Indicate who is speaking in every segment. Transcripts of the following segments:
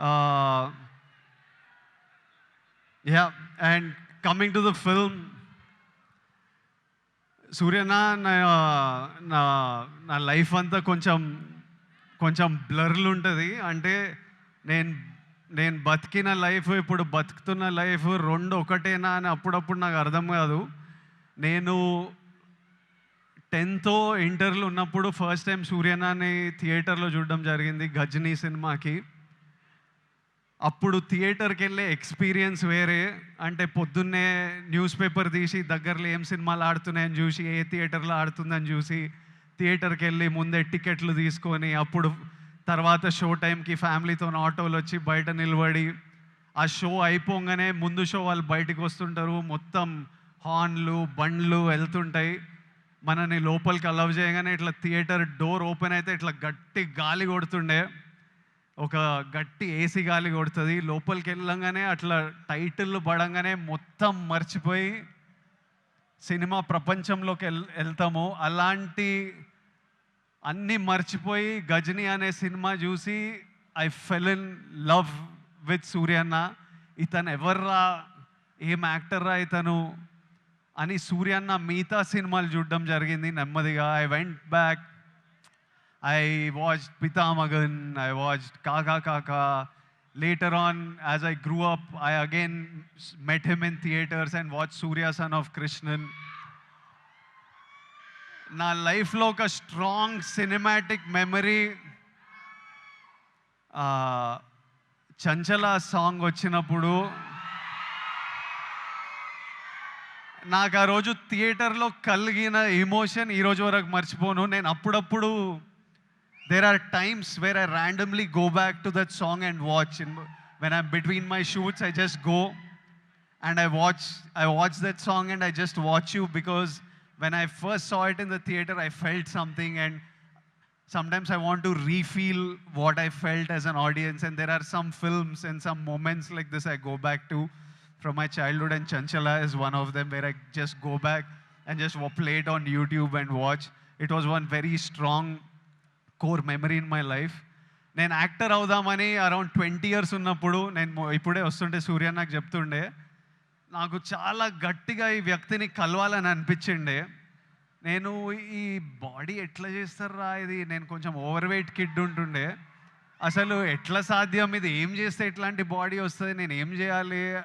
Speaker 1: Yeah yeah, and coming to the film, సూర్యన నా నా నా లైఫ్ అంతా కొంచెం కొంచెం బ్లర్లు ఉంటుంది. అంటే నేను నేను బతికిన లైఫ్ ఇప్పుడు బతుకుతున్న లైఫ్ రెండు ఒకటేనా అని అప్పుడప్పుడు నాకు అర్థం కాదు. నేను టెన్త్ ఇంటర్లో ఉన్నప్పుడు ఫస్ట్ టైం సూర్యనాని థియేటర్లో చూడడం జరిగింది గజనీ సినిమాకి. అప్పుడు థియేటర్కి వెళ్ళే ఎక్స్పీరియన్స్ వేరే. అంటే పొద్దున్నే న్యూస్ పేపర్ తీసి దగ్గరలో ఏం సినిమాలు ఆడుతున్నాయని చూసి ఏ థియేటర్లో ఆడుతుందని చూసి థియేటర్కి వెళ్ళి ముందే టికెట్లు తీసుకొని అప్పుడు తర్వాత షో టైంకి ఫ్యామిలీతో ఆటోలు వచ్చి బయట నిలబడి ఆ షో అయిపోగానే ముందు షో వాళ్ళు బయటకు వస్తుంటారు. మొత్తం హార్న్లు బండ్లు వెళ్తుంటాయి. మనని లోపలికి అలవ్ చేయగానే ఇట్లా థియేటర్ డోర్ ఓపెన్ అయితే ఇట్లా గట్టి గాలి కొడుతుండే. ఒక గట్టి ఏసీ గాలి కొడుతుంది. లోపలికి వెళ్ళంగానే అట్లా టైటిల్ పడంగానే మొత్తం మర్చిపోయి సినిమా ప్రపంచంలోకి వెల్ వెళ్తాము అలాంటి అన్నీ మర్చిపోయి గజని అనే సినిమా చూసి I fell in love with సూర్యన్న. ఇతను ఎవర్రా? ఏం యాక్టర్రా ఇతను? అని సూర్యన్న మిగతా సినిమాలు చూడడం జరిగింది నెమ్మదిగా. I went back I watch Pithamagan I watch Kaakha Kaakha later on as I grew up I again met him in theatres and watch Suriya son of Krishnan నా లైఫ్లో ఒక strong cinematic memory Chanchala song వచ్చినప్పుడు నాకు ఆ రోజు థియేటర్లో కలిగిన emotion ఈరోజు వరకు మర్చిపోను. నేను అప్పుడప్పుడు there are times where I randomly go back to that song and watch. And when I'm between my shoots, I just go and I watch. I watch that song and I just watch you because when I first saw it in the theater, I felt something and sometimes I want to refeel what I felt as an audience. And there are some films and some moments like this I go back to from my childhood, and Chanchala is one of them where I just go back and just play it on YouTube and watch. It was one very strong core memory in my life నేను actor అవుదామని around twenty years ఉన్నప్పుడు నేను ఇప్పుడే వస్తుంటే సూర్య నాకు చెప్తుండే నాకు చాలా గట్టిగా ఈ వ్యక్తిని కలవాలని అనిపించిండే. నేను ఈ బాడీ ఎట్లా చేస్తారా ఇది? నేను కొంచెం ఓవర్ వెయిట్ కిడ్ ఉంటుండే. అసలు ఎట్లా సాధ్యం? ఇది ఏం చేస్తే ఎట్లాంటి బాడీ వస్తుంది? నేను ఏం చేయాలి?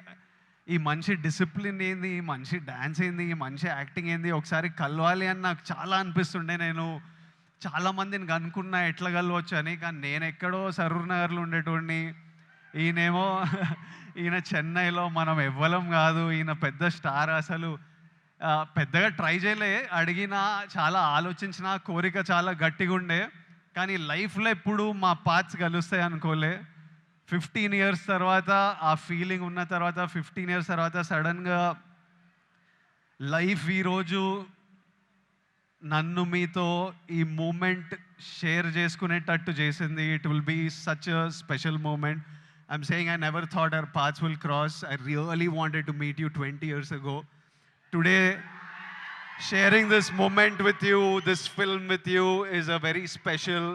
Speaker 1: ఈ మనిషి డిసిప్లిన్ ఏంది? ఈ మనిషి డ్యాన్స్ ఏంది? ఈ మనిషి యాక్టింగ్ ఏంది? ఒకసారి కలవాలి అని నాకు చాలా అనిపిస్తుండే నేను. చాలా మందిని కనుక్కున్నా ఎట్లా కలవచ్చు అని కానీ నేను ఎక్కడో సరూర్ నగర్లో ఉండేటోడిని. ఈయనేమో ఈయన చెన్నైలో మనం ఎవ్వలం కాదు ఈయన పెద్ద స్టార్ అసలు. పెద్దగా ట్రై చేయలే అడిగినా చాలా ఆలోచించిన కోరిక చాలా గట్టిగా ఉండే. కానీ లైఫ్లో ఎప్పుడు మా పార్ట్స్ కలుస్తాయి అనుకోలే. ఫిఫ్టీన్ ఇయర్స్ తర్వాత ఆ ఫీలింగ్ ఉన్న తర్వాత ఫిఫ్టీన్ ఇయర్స్ తర్వాత సడన్గా లైఫ్ ఈరోజు నన్ను మీతో ఈ మూమెంట్ షేర్ చేసుకునేటట్టు చేసింది. It will be such a special moment I'm saying I never thought our path will cross I really wanted to meet you twenty years ago today sharing this moment with you this film with you is a very special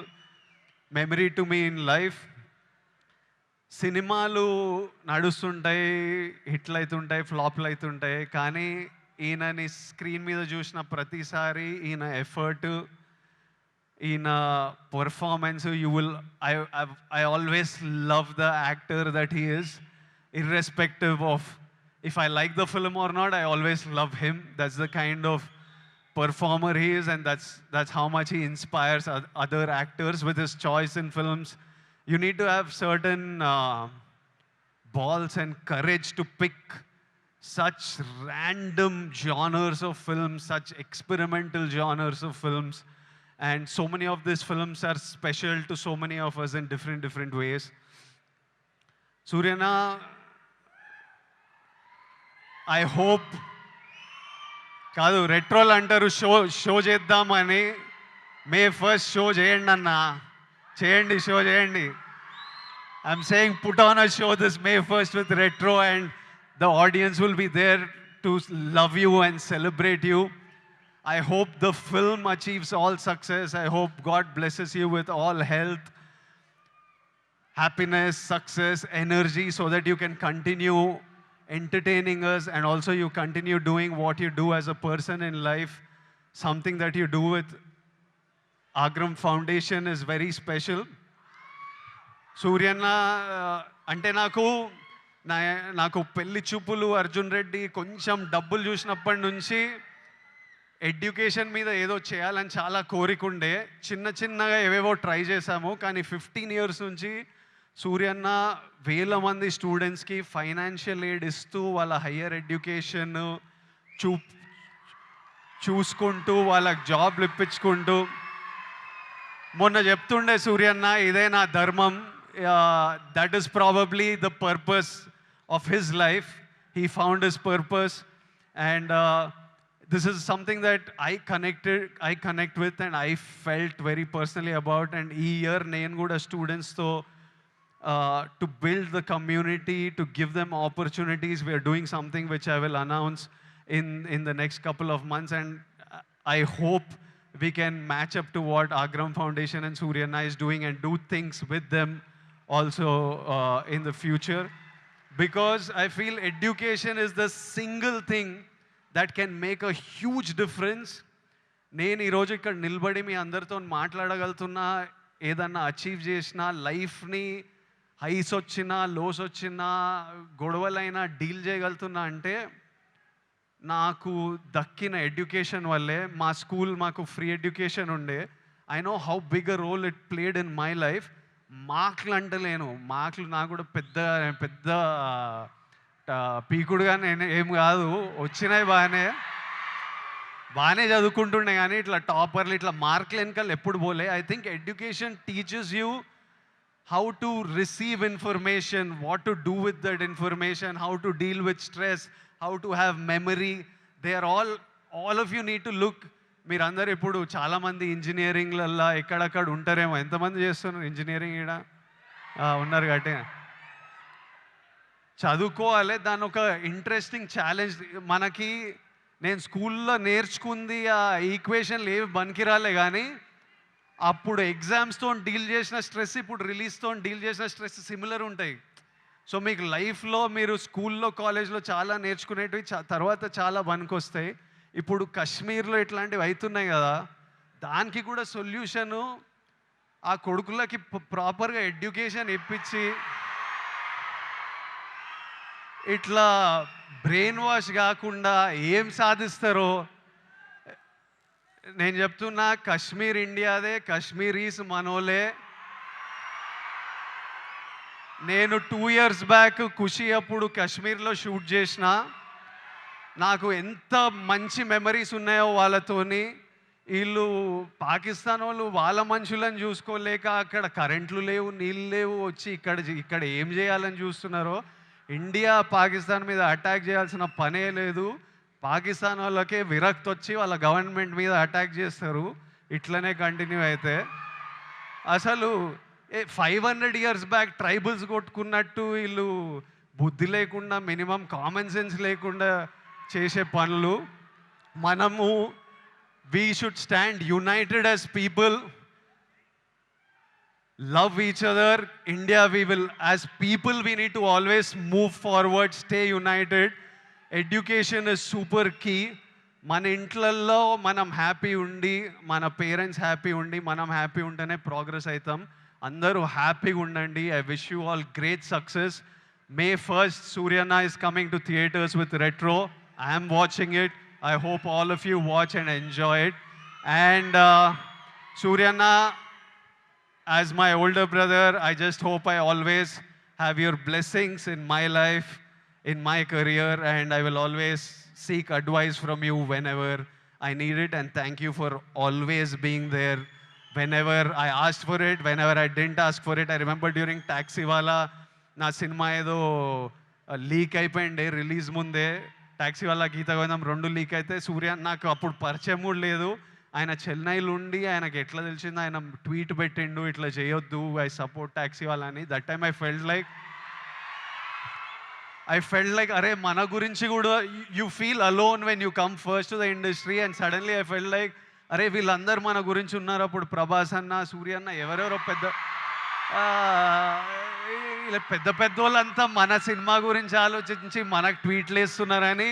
Speaker 1: memory to me in life సినిమాలు నడుస్తుంటాయి హిట్లు అవుతుంటాయి ఫ్లాప్లు అవుతుంటాయి కానీ ఈయనని screen మీద చూసిన ప్రతిసారి ఈయన ఎఫర్ట్ ఈయన performance you will I I always love the actor that he is irrespective of if I like the film or not, I always love him. That's the kind of performer he is, and that's that's how much he inspires oth- other actors with his choice in films. You need to have certain uh, balls and courage to pick such random genres of films, such experimental genres of films. And so many of these films are special to so many of us in different different ways. Suryana, i hope కాదు రెట్రోల్ అంటారు show show చేద్దామని May first show చేయండి అన్న చేయండి show చేయండి I'm saying put on a show this may first with Retro and The audience will be there to love you and celebrate you I hope the film achieves all success. I hope God blesses you with all health. happiness, success, energy so that you can continue entertaining us and also you continue doing what you do as a person in life. Something that you do with Agram Foundation is very special. Suryanna ఆ, అంటే నాకు నా నాకు పెళ్ళి చూపులు అర్జున్ రెడ్డి కొంచెం డబ్బులు చూసినప్పటి నుంచి ఎడ్యుకేషన్ మీద ఏదో చేయాలని చాలా కోరిక ఉండే చిన్న చిన్నగా ఏవేవో ట్రై చేశాము కానీ ఫిఫ్టీన్ ఇయర్స్ నుంచి సూర్యన్న వేల మంది స్టూడెంట్స్కి ఫైనాన్షియల్ ఎయిడ్ ఇస్తూ వాళ్ళ హయ్యర్ ఎడ్యుకేషన్ చూ చూసుకుంటూ వాళ్ళకి జాబ్లు ఇప్పించుకుంటూ. మొన్న చెప్తుండే సూర్యన్న ఇదే నా ధర్మం. That is probably the purpose of his life. He found his purpose. And uh, this is something that I connected, I connect with and I felt very personally about. And year Nayanguda students, so uh, to build the community, to give them opportunities, we are doing something which I will announce in, in the next couple of months. And uh, I hope we can match up to what Agram Foundation and Suryana is doing and do things with them also uh, in the future. Because I feel education is the single thing that can make a huge difference. నేను ఈరోజు ఇక్కడ నిలబడి మీ అందరితో మాట్లాడగలుగుతున్నా ఏదన్నా achieve చేసినా లైఫ్ని highs వచ్చినా lows వచ్చినా గొడవలైనా డీల్ చేయగలుగుతున్నా అంటే నాకు దక్కిన ఎడ్యుకేషన్ వల్లే మా స్కూల్ మాకు ఫ్రీ ఎడ్యుకేషన్ ఉండే. I know how big a role it played in my life మాకులు నేను మాకులు నాకు కూడా పెద్ద పెద్ద పీకుడుగా నేను ఏం కాదు. వచ్చినాయి బాగానే. బాగానే చదువుకుంటుండే కానీ ఇట్లా టాపర్లు ఇట్లా మార్కులు వెనకాల ఎప్పుడు పోలే. I think education teachers you how to receive information what to do with that information how to deal with stress how to have memory they are all all of you need to look మీరందరూ ఇప్పుడు చాలామంది ఇంజనీరింగ్లల్లో ఎక్కడక్కడ ఉంటారేమో. ఎంతమంది చేస్తున్నారు engineering ఇక్కడ ఉన్నారు కాబట్టి. చదువుకోవాలి. దాని ఒక ఇంట్రెస్టింగ్ ఛాలెంజ్ మనకి నేను స్కూల్లో నేర్చుకుంది ఆ ఈక్వేషన్లు ఏవి బనికిరాలే కానీ అప్పుడు ఎగ్జామ్స్తో డీల్ చేసిన స్ట్రెస్ ఇప్పుడు రిలీజ్తో డీల్ చేసిన స్ట్రెస్ సిమిలర్ ఉంటాయి. సో మీకు లైఫ్లో మీరు స్కూల్లో కాలేజ్లో చాలా నేర్చుకునేటివి తర్వాత చాలా పనికొస్తాయి. ఇప్పుడు కాశ్మీర్లో ఇట్లాంటివి అవుతున్నాయి కదా దానికి కూడా సొల్యూషను ఆ కొడుకులకి ప్రాపర్గా ఎడ్యుకేషన్ ఇప్పించి ఇట్లా బ్రెయిన్ వాష్ కాకుండా ఏం సాధిస్తారో నేను చెప్తున్నా కశ్మీర్ ఇండియాదే కశ్మీరీస్ మనోలే. నేను టూ ఇయర్స్ బ్యాక్ ఖుషి అప్పుడు కాశ్మీర్లో షూట్ చేసిన. నాకు ఎంత మంచి మెమరీస్ ఉన్నాయో వాళ్ళతోని. వీళ్ళు పాకిస్తాన్ వాళ్ళు వాళ్ళ మనుషులను చూసుకోలేక అక్కడ కరెంట్లు లేవు నీళ్ళు లేవు వచ్చి ఇక్కడ ఇక్కడ ఏం చేయాలని చూస్తున్నారో. ఇండియా పాకిస్తాన్ మీద అటాక్ చేయాల్సిన పనే లేదు. పాకిస్తాన్ వాళ్ళకే విరక్తి వచ్చి వాళ్ళ గవర్నమెంట్ మీద అటాక్ చేస్తారు. ఇట్లనే కంటిన్యూ అయితే. అసలు a five hundred years back tribals కొట్టుకున్నట్టు వీళ్ళు బుద్ధి లేకుండా మినిమం కామన్ సెన్స్ లేకుండా చేసే పనులు మనము we should stand united as people love each other India we will as people we need to always move forward stay united education is super key మన ఇంట్లల్లో మనం హ్యాపీ ఉండి మన పేరెంట్స్ హ్యాపీ ఉండి మనం హ్యాపీ ఉంటేనే ప్రోగ్రెస్ అవుతాం అందరూ హ్యాపీగా ఉండండి. I wish you all great success May first సూర్యన్న is coming to theatres with Retro I'm watching it I hope all of you watch and enjoy it and Suryanna as my older brother, I just hope I always have your blessings in my life, in my career, and I will always seek advice from you whenever I need it. And thank you for always being there. Whenever I asked for it, whenever I didn't ask for it, I remember during Taxiwala, నా cinema ఏదో leak అయిపోయింది release ముందే taxi వాళ్ళ గీత గోవిందం రెండు leak అయితే సూర్య నాకు అప్పుడు పరిచయం కూడా లేదు. ఆయన చెన్నైలో ఉండి ఆయనకి ఎట్లా తెలిసింది ఆయన ట్వీట్ పెట్టిండు ఇట్లా చేయొద్దు ఐ సపోర్ట్ టాక్సీ వాళ్ళని. That time I felt like I felt like అరే మన గురించి కూడా you feel alone when you come first to the industry and suddenly I felt like అరే వీళ్ళందరూ మన గురించి ఉన్నారు అప్పుడు ప్రభాస్ అన్న సూర్య అన్న ఎవరెవరో పెద్ద ఇలా పెద్ద పెద్ద వాళ్ళంతా మన సినిమా గురించి ఆలోచించి మనకు ట్వీట్లు వేస్తున్నారని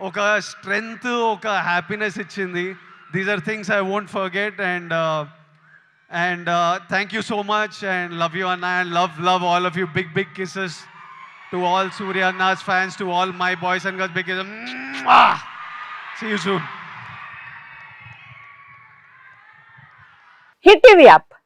Speaker 1: ఒక స్ట్రెంగ్త్ ఒక హ్యాపీనెస్ ఇచ్చింది. These are things I won't forget and and thank you so much and love you అన్న and love love all of you big big kisses to all Surya అన్నాస్ fans to all my boys and girls big see you soon
Speaker 2: hit TV app